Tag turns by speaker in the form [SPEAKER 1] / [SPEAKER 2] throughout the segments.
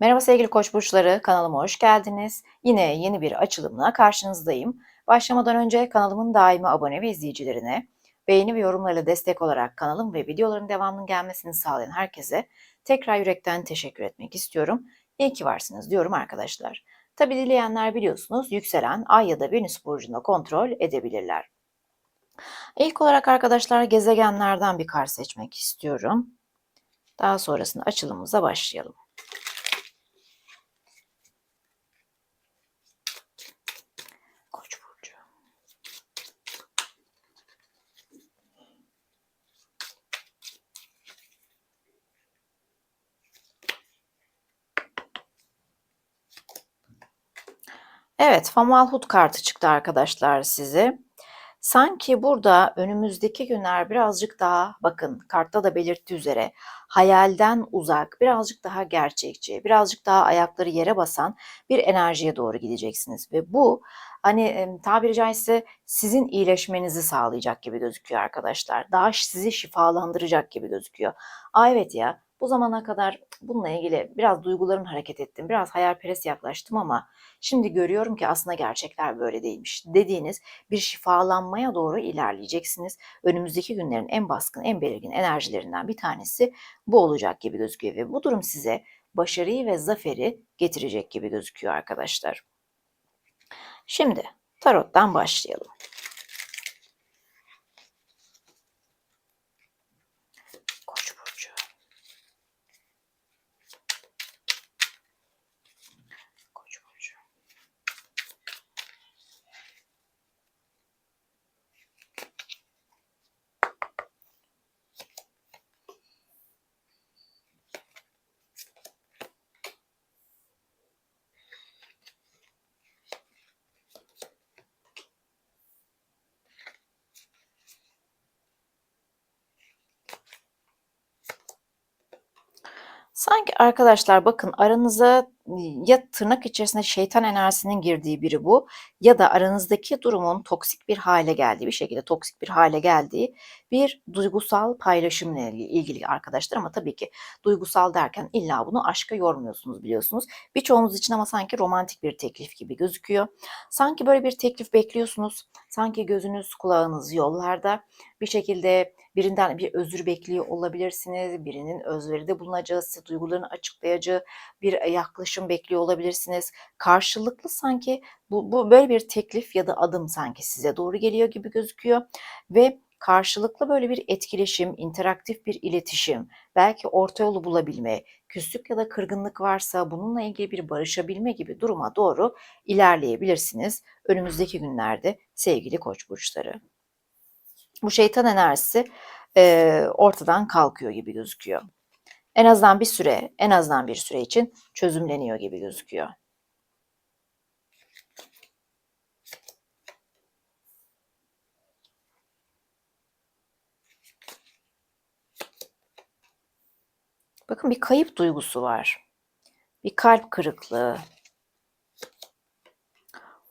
[SPEAKER 1] Merhaba sevgili koç burçları, kanalıma hoş geldiniz. Yine yeni bir açılımla karşınızdayım. Başlamadan önce kanalımın daimi abone ve izleyicilerine, beğeni ve yorumlarla destek olarak kanalım ve videoların devamının gelmesini sağlayan herkese tekrar yürekten teşekkür etmek istiyorum. İyi ki varsınız diyorum arkadaşlar. Tabi dileyenler biliyorsunuz yükselen ay ya da venüs burcunda kontrol edebilirler. İlk olarak arkadaşlar gezegenlerden bir kart seçmek istiyorum. Daha sonrasında açılımımıza başlayalım. Evet, Famalhut kartı çıktı arkadaşlar size. Sanki burada önümüzdeki günler birazcık daha bakın kartta da belirttiği üzere hayalden uzak, birazcık daha gerçekçi, birazcık daha ayakları yere basan bir enerjiye doğru gideceksiniz ve bu hani tabiri caizse sizin iyileşmenizi sağlayacak gibi gözüküyor arkadaşlar. Daha sizi şifalandıracak gibi gözüküyor. Aa evet ya bu zamana kadar bununla ilgili biraz duygularım hareket ettim, biraz hayalperest yaklaştım ama şimdi görüyorum ki aslında gerçekler böyle değilmiş dediğiniz bir şifalanmaya doğru ilerleyeceksiniz. Önümüzdeki günlerin en baskın, en belirgin enerjilerinden bir tanesi bu olacak gibi gözüküyor ve bu durum size başarıyı ve zaferi getirecek gibi gözüküyor arkadaşlar. Şimdi tarottan başlayalım. Sanki arkadaşlar bakın aranıza ya tırnak içerisinde şeytan enerjisinin girdiği biri bu ya da aranızdaki durumun toksik bir hale geldiği, bir şekilde toksik bir hale geldiği bir duygusal paylaşımla ilgili arkadaşlar ama tabii ki duygusal derken illa bunu aşka yormuyorsunuz biliyorsunuz. Birçoğunuz için ama sanki romantik bir teklif gibi gözüküyor. Sanki böyle bir teklif bekliyorsunuz. Sanki gözünüz kulağınız yollarda bir şekilde birinden bir özür bekliyor olabilirsiniz. Birinin özveride bulunacağı, size duygularını açıklayacağı bir yaklaşım bekliyor olabilirsiniz. Karşılıklı sanki bu, bu böyle bir teklif ya da adım sanki size doğru geliyor gibi gözüküyor ve karşılıklı böyle bir etkileşim, interaktif bir iletişim, belki orta yolu bulabilme, küslük ya da kırgınlık varsa bununla ilgili bir barışabilme gibi duruma doğru ilerleyebilirsiniz önümüzdeki günlerde sevgili koç burçları. Bu şeytan enerjisi e, ortadan kalkıyor gibi gözüküyor. En azından bir süre, en azından bir süre için çözümleniyor gibi gözüküyor. Bakın bir kayıp duygusu var. Bir kalp kırıklığı.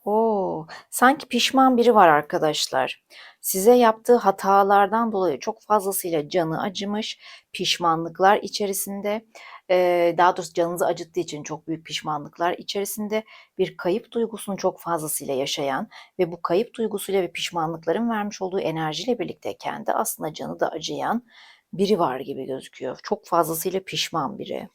[SPEAKER 1] Oo, sanki pişman biri var arkadaşlar. Size yaptığı hatalardan dolayı çok fazlasıyla canı acımış, pişmanlıklar içerisinde, daha doğrusu canınızı acıttığı için çok büyük pişmanlıklar içerisinde bir kayıp duygusunu çok fazlasıyla yaşayan ve bu kayıp duygusuyla ve pişmanlıkların vermiş olduğu enerjiyle birlikte kendi aslında canı da acıyan biri var gibi gözüküyor. Çok fazlasıyla pişman biri.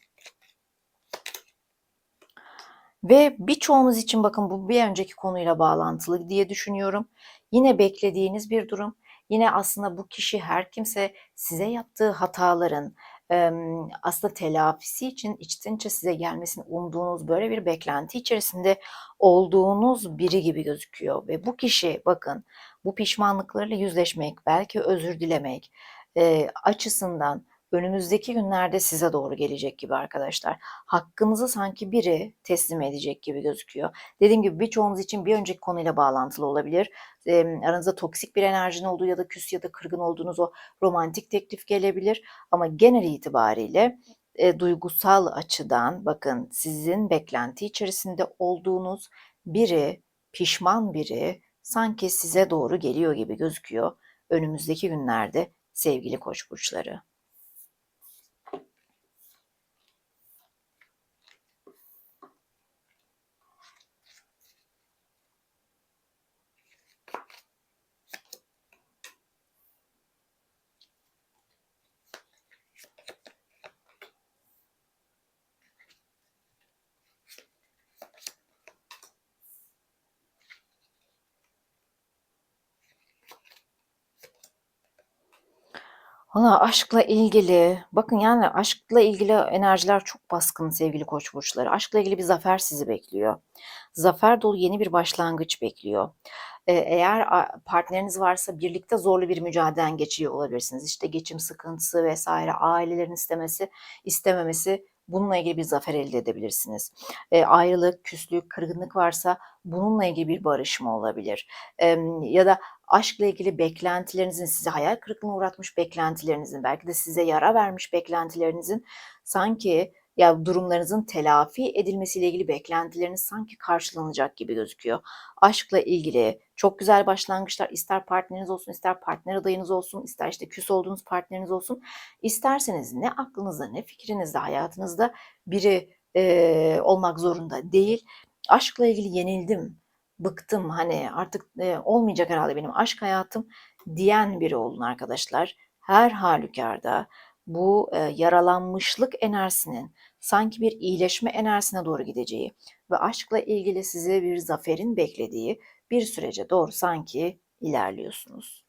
[SPEAKER 1] Ve birçoğunuz için bakın bu bir önceki konuyla bağlantılı diye düşünüyorum. Yine beklediğiniz bir durum. Yine aslında bu kişi her kimse size yaptığı hataların aslında telafisi için içten içe size gelmesini umduğunuz böyle bir beklenti içerisinde olduğunuz biri gibi gözüküyor. Ve bu kişi bakın bu pişmanlıklarıyla yüzleşmek, belki özür dilemek açısından önümüzdeki günlerde size doğru gelecek gibi arkadaşlar. Hakkınızı sanki biri teslim edecek gibi gözüküyor. Dediğim gibi birçoğunuz için bir önceki konuyla bağlantılı olabilir. E, aranızda toksik bir enerjinin olduğu ya da küs ya da kırgın olduğunuz o romantik teklif gelebilir. Ama genel itibariyle e, duygusal açıdan bakın sizin beklenti içerisinde olduğunuz biri, pişman biri sanki size doğru geliyor gibi gözüküyor önümüzdeki günlerde sevgili koç burçları. Valla aşkla ilgili, bakın yani aşkla ilgili enerjiler çok baskın sevgili koç burçları. Aşkla ilgili bir zafer sizi bekliyor. Zafer dolu yeni bir başlangıç bekliyor. Ee, eğer partneriniz varsa birlikte zorlu bir mücadeleden geçiyor olabilirsiniz. İşte geçim sıkıntısı vesaire, ailelerin istemesi, istememesi bununla ilgili bir zafer elde edebilirsiniz. E, ayrılık, küslük, kırgınlık varsa bununla ilgili bir barışma olabilir. E, ya da aşkla ilgili beklentilerinizin, size hayal kırıklığına uğratmış beklentilerinizin, belki de size yara vermiş beklentilerinizin sanki ya durumlarınızın telafi edilmesiyle ilgili beklentileriniz sanki karşılanacak gibi gözüküyor. Aşkla ilgili çok güzel başlangıçlar ister partneriniz olsun, ister partner adayınız olsun, ister işte küs olduğunuz partneriniz olsun. İsterseniz ne aklınızda ne fikrinizde hayatınızda biri e, olmak zorunda değil. Aşkla ilgili yenildim, bıktım hani artık e, olmayacak herhalde benim aşk hayatım diyen biri olun arkadaşlar. Her halükarda bu e, yaralanmışlık enerjisinin sanki bir iyileşme enerjisine doğru gideceği ve aşkla ilgili size bir zaferin beklediği bir sürece doğru sanki ilerliyorsunuz.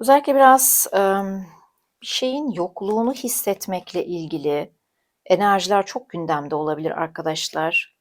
[SPEAKER 1] Özellikle biraz bir şeyin yokluğunu hissetmekle ilgili enerjiler çok gündemde olabilir arkadaşlar.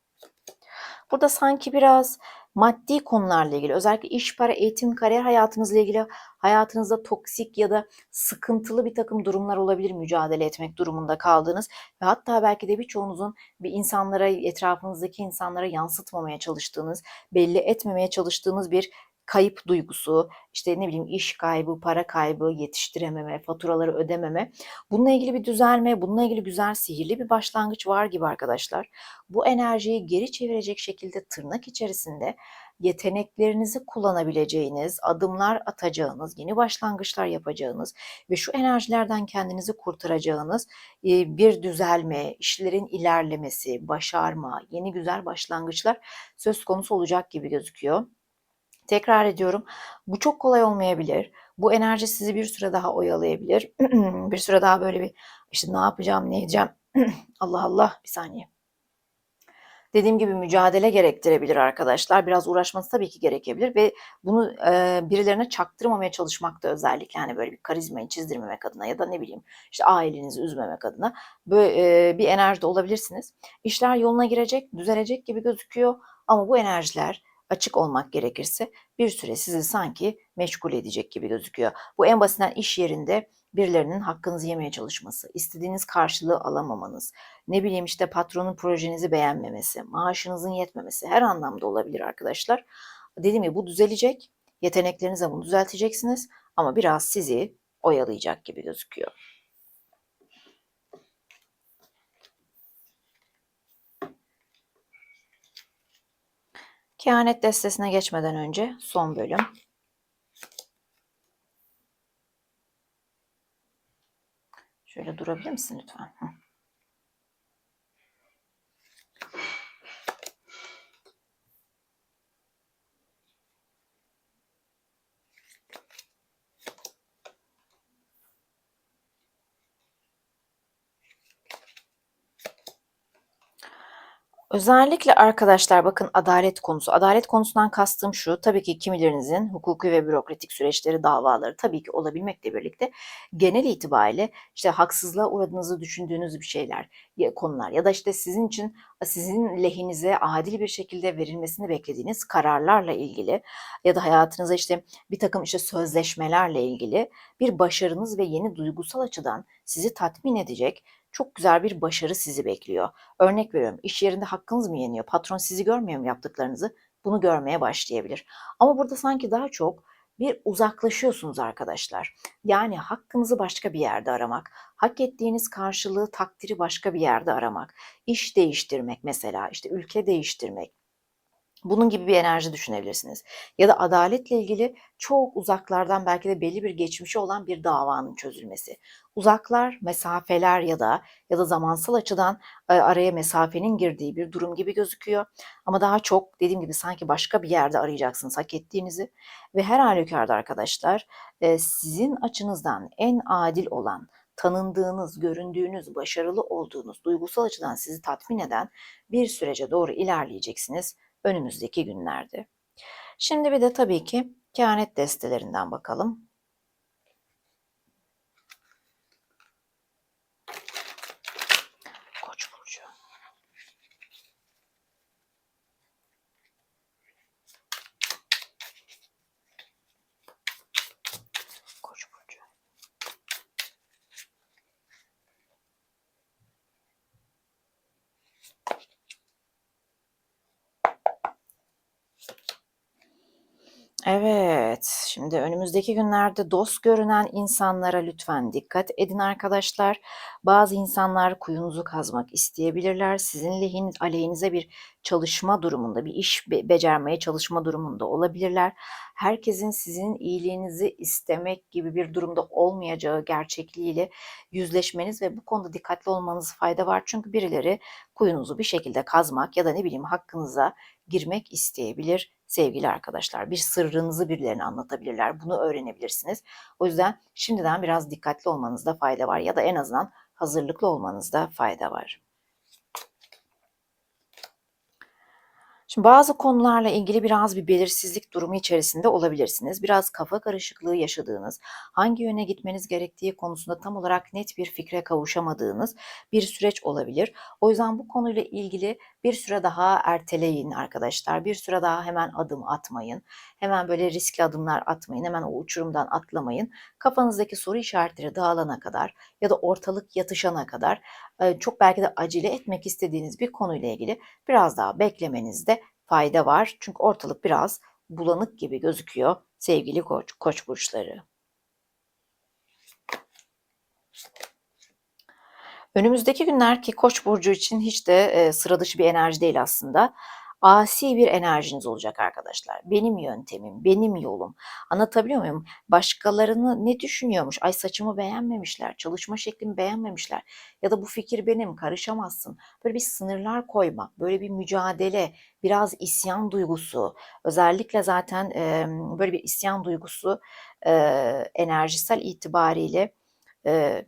[SPEAKER 1] Burada sanki biraz maddi konularla ilgili özellikle iş, para, eğitim, kariyer hayatınızla ilgili hayatınızda toksik ya da sıkıntılı bir takım durumlar olabilir mücadele etmek durumunda kaldığınız ve hatta belki de birçoğunuzun bir insanlara, etrafınızdaki insanlara yansıtmamaya çalıştığınız, belli etmemeye çalıştığınız bir kayıp duygusu, işte ne bileyim iş kaybı, para kaybı, yetiştirememe, faturaları ödememe. Bununla ilgili bir düzelme, bununla ilgili güzel sihirli bir başlangıç var gibi arkadaşlar. Bu enerjiyi geri çevirecek şekilde tırnak içerisinde yeteneklerinizi kullanabileceğiniz, adımlar atacağınız, yeni başlangıçlar yapacağınız ve şu enerjilerden kendinizi kurtaracağınız bir düzelme, işlerin ilerlemesi, başarma, yeni güzel başlangıçlar söz konusu olacak gibi gözüküyor. Tekrar ediyorum. Bu çok kolay olmayabilir. Bu enerji sizi bir süre daha oyalayabilir. bir süre daha böyle bir işte ne yapacağım, ne edeceğim. Allah Allah bir saniye. Dediğim gibi mücadele gerektirebilir arkadaşlar. Biraz uğraşması tabii ki gerekebilir ve bunu e, birilerine çaktırmamaya çalışmakta özellikle yani böyle bir karizmayı çizdirmemek adına ya da ne bileyim işte ailenizi üzmemek adına böyle e, bir enerjide olabilirsiniz. İşler yoluna girecek, düzelecek gibi gözüküyor ama bu enerjiler açık olmak gerekirse bir süre sizi sanki meşgul edecek gibi gözüküyor. Bu en basitinden iş yerinde birilerinin hakkınızı yemeye çalışması, istediğiniz karşılığı alamamanız, ne bileyim işte patronun projenizi beğenmemesi, maaşınızın yetmemesi her anlamda olabilir arkadaşlar. Dediğim gibi bu düzelecek. Yeteneklerinizle bunu düzelteceksiniz ama biraz sizi oyalayacak gibi gözüküyor. Kehanet destesine geçmeden önce son bölüm. Şöyle durabilir misin lütfen? Hı. Özellikle arkadaşlar bakın adalet konusu. Adalet konusundan kastım şu. Tabii ki kimilerinizin hukuki ve bürokratik süreçleri, davaları tabii ki olabilmekle birlikte genel itibariyle işte haksızlığa uğradığınızı düşündüğünüz bir şeyler, konular ya da işte sizin için sizin lehinize adil bir şekilde verilmesini beklediğiniz kararlarla ilgili ya da hayatınıza işte bir takım işte sözleşmelerle ilgili bir başarınız ve yeni duygusal açıdan sizi tatmin edecek çok güzel bir başarı sizi bekliyor. Örnek veriyorum iş yerinde hakkınız mı yeniyor? Patron sizi görmüyor mu yaptıklarınızı? Bunu görmeye başlayabilir. Ama burada sanki daha çok bir uzaklaşıyorsunuz arkadaşlar. Yani hakkınızı başka bir yerde aramak, hak ettiğiniz karşılığı, takdiri başka bir yerde aramak, iş değiştirmek mesela, işte ülke değiştirmek, Bunun gibi bir enerji düşünebilirsiniz. Ya da adaletle ilgili çok uzaklardan belki de belli bir geçmişi olan bir davanın çözülmesi. Uzaklar, mesafeler ya da ya da zamansal açıdan e, araya mesafenin girdiği bir durum gibi gözüküyor. Ama daha çok dediğim gibi sanki başka bir yerde arayacaksınız hak ettiğinizi ve her halükarda arkadaşlar e, sizin açınızdan en adil olan tanındığınız, göründüğünüz, başarılı olduğunuz, duygusal açıdan sizi tatmin eden bir sürece doğru ilerleyeceksiniz önümüzdeki günlerde. Şimdi bir de tabii ki kehanet destelerinden bakalım. Koç burcu. Koç burcu. Evet, şimdi önümüzdeki günlerde dost görünen insanlara lütfen dikkat edin arkadaşlar. Bazı insanlar kuyunuzu kazmak isteyebilirler. Sizin lehin, aleyhinize bir çalışma durumunda, bir iş be- becermeye çalışma durumunda olabilirler. Herkesin sizin iyiliğinizi istemek gibi bir durumda olmayacağı gerçekliğiyle yüzleşmeniz ve bu konuda dikkatli olmanız fayda var. Çünkü birileri kuyunuzu bir şekilde kazmak ya da ne bileyim hakkınıza girmek isteyebilir sevgili arkadaşlar. Bir sırrınızı birilerine anlatabilirler. Bunu öğrenebilirsiniz. O yüzden şimdiden biraz dikkatli olmanızda fayda var ya da en azından hazırlıklı olmanızda fayda var. Şimdi bazı konularla ilgili biraz bir belirsizlik durumu içerisinde olabilirsiniz. Biraz kafa karışıklığı yaşadığınız, hangi yöne gitmeniz gerektiği konusunda tam olarak net bir fikre kavuşamadığınız bir süreç olabilir. O yüzden bu konuyla ilgili bir süre daha erteleyin arkadaşlar. Bir süre daha hemen adım atmayın. Hemen böyle riskli adımlar atmayın. Hemen o uçurumdan atlamayın. Kafanızdaki soru işaretleri dağılana kadar ya da ortalık yatışana kadar e, çok belki de acele etmek istediğiniz bir konuyla ilgili biraz daha beklemenizde fayda var. Çünkü ortalık biraz bulanık gibi gözüküyor sevgili koç, koç burçları. Önümüzdeki günler ki Koç burcu için hiç de e, sıra dışı bir enerji değil aslında. Asi bir enerjiniz olacak arkadaşlar. Benim yöntemim, benim yolum. Anlatabiliyor muyum? Başkalarını ne düşünüyormuş? Ay saçımı beğenmemişler, çalışma şeklimi beğenmemişler. Ya da bu fikir benim, karışamazsın. Böyle bir sınırlar koymak, böyle bir mücadele, biraz isyan duygusu. Özellikle zaten e, böyle bir isyan duygusu e, enerjisel itibariyle e,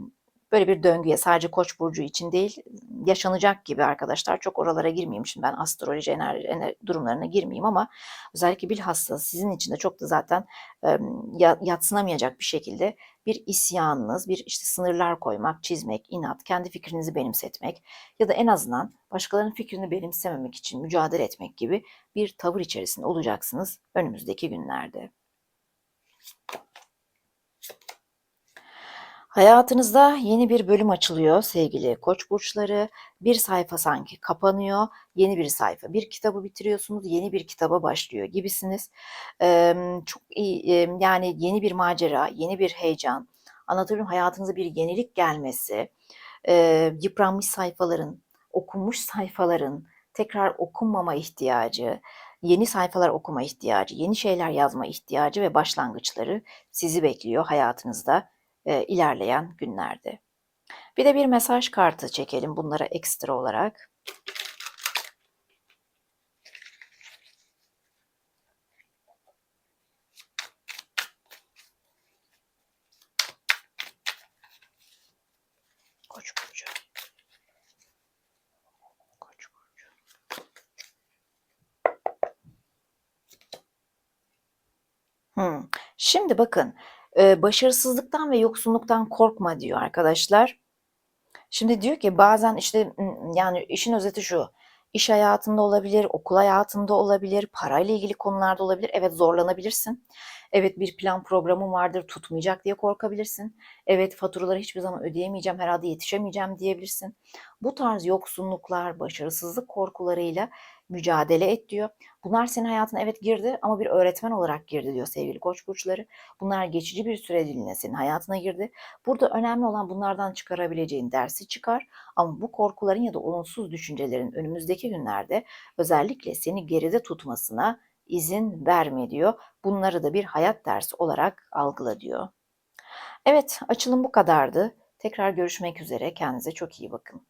[SPEAKER 1] böyle bir döngüye sadece Koç burcu için değil yaşanacak gibi arkadaşlar. Çok oralara girmeyeyim şimdi ben astroloji enerji, enerji durumlarına girmeyeyim ama özellikle bilhassa sizin için de çok da zaten yatsınamayacak bir şekilde bir isyanınız, bir işte sınırlar koymak, çizmek, inat, kendi fikrinizi benimsetmek ya da en azından başkalarının fikrini benimsememek için mücadele etmek gibi bir tavır içerisinde olacaksınız önümüzdeki günlerde. Hayatınızda yeni bir bölüm açılıyor sevgili koç burçları. Bir sayfa sanki kapanıyor, yeni bir sayfa. Bir kitabı bitiriyorsunuz, yeni bir kitaba başlıyor gibisiniz. Ee, çok iyi, yani yeni bir macera, yeni bir heyecan. Anlatıyorum hayatınıza bir yenilik gelmesi, e, yıpranmış sayfaların, okunmuş sayfaların tekrar okunmama ihtiyacı, yeni sayfalar okuma ihtiyacı, yeni şeyler yazma ihtiyacı ve başlangıçları sizi bekliyor hayatınızda e, ilerleyen günlerde. Bir de bir mesaj kartı çekelim bunlara ekstra olarak. Koç burcu. Koç burcu. Hmm. Şimdi bakın başarısızlıktan ve yoksunluktan korkma diyor arkadaşlar. Şimdi diyor ki bazen işte yani işin özeti şu. İş hayatında olabilir, okul hayatında olabilir, parayla ilgili konularda olabilir. Evet zorlanabilirsin. Evet bir plan programın vardır tutmayacak diye korkabilirsin. Evet faturaları hiçbir zaman ödeyemeyeceğim, herhalde yetişemeyeceğim diyebilirsin. Bu tarz yoksunluklar, başarısızlık korkularıyla mücadele et diyor. Bunlar senin hayatına evet girdi ama bir öğretmen olarak girdi diyor sevgili koç burçları. Bunlar geçici bir süreliğine senin hayatına girdi. Burada önemli olan bunlardan çıkarabileceğin dersi çıkar. Ama bu korkuların ya da olumsuz düşüncelerin önümüzdeki günlerde özellikle seni geride tutmasına izin verme diyor. Bunları da bir hayat dersi olarak algıla diyor. Evet, açılım bu kadardı. Tekrar görüşmek üzere. Kendinize çok iyi bakın.